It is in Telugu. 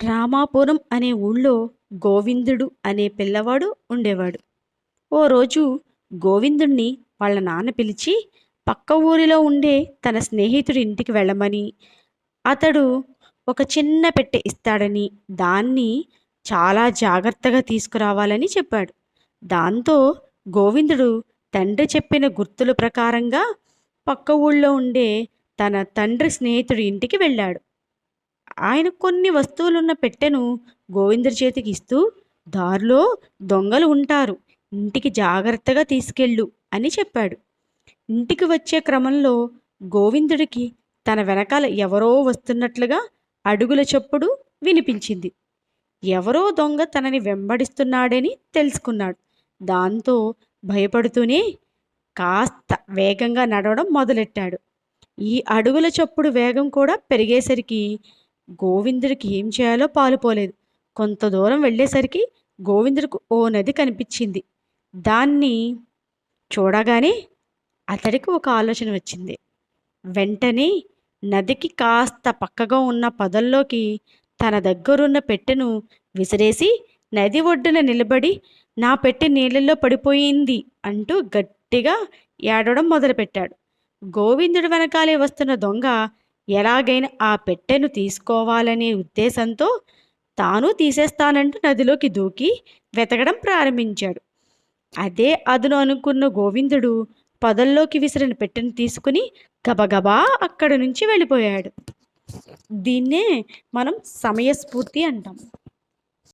రామాపురం అనే ఊళ్ళో గోవిందుడు అనే పిల్లవాడు ఉండేవాడు. ఓ రోజు గోవిందుణ్ణి వాళ్ళ నాన్న పిలిచి పక్క ఊరిలో ఉండే తన స్నేహితుడి ఇంటికి వెళ్ళమని. అతడు ఒక చిన్న పెట్టె ఇస్తాడని దాన్ని చాలా జాగ్రత్తగా తీసుకురావాలని చెప్పాడు. దాంతో గోవిందుడు తండ్రి చెప్పిన గుర్తుల ప్రకారంగా పక్క ఊళ్ళో ఉండే తన తండ్రి స్నేహితుడి ఇంటికి వెళ్ళాడు. ఆయన కొన్ని వస్తువులున్న పెట్టెను గోవిందుడి చేతికి ఇస్తూ దారిలో దొంగలు ఉంటారు. ఇంటికి జాగ్రత్తగా తీసుకెళ్ళు అని చెప్పాడు. ఇంటికి వచ్చే క్రమంలో గోవిందుడికి తన వెనకాల ఎవరో వస్తున్నట్లుగా అడుగుల చప్పుడు వినిపించింది. ఎవరో దొంగ తనని వెంబడిస్తున్నాడని తెలుసుకున్నాడు. దాంతో భయపడుతూనే కాస్త వేగంగా నడవడం మొదలెట్టాడు. ఈ అడుగుల చప్పుడు వేగం కూడా పెరిగేసరికి గోవిందుడికి ఏం చేయాలో పాలుపోలేదు కొంత దూరం వెళ్ళేసరికి గోవిందుడికి ఓ నది కనిపించింది. దాన్ని చూడగానే అతడికి ఒక ఆలోచన వచ్చింది. వెంటనే నదికి కాస్త పక్కగా ఉన్న పదల్లోకి తన దగ్గరున్న పెట్టెను విసిరేసి నది ఒడ్డున నిలబడి నా పెట్టె నీళ్ళల్లో పడిపోయింది అంటూ గట్టిగా ఏడవడం మొదలుపెట్టాడు. గోవిందుడు వెనకాలే వస్తున్న దొంగ ఎలాగైనా ఆ పెట్టెను తీసుకోవాలనే ఉద్దేశంతో తాను తీసేస్తానంటూ నదిలోకి దూకి వెతకడం ప్రారంభించాడు. అదే అదును అనుకున్న గోవిందుడు పొదల్లోకి విసిరిన పెట్టెను తీసుకుని గబగబా అక్కడి నుంచి వెళ్ళిపోయాడు. దీన్నే మనం సమయస్ఫూర్తి అంటాం.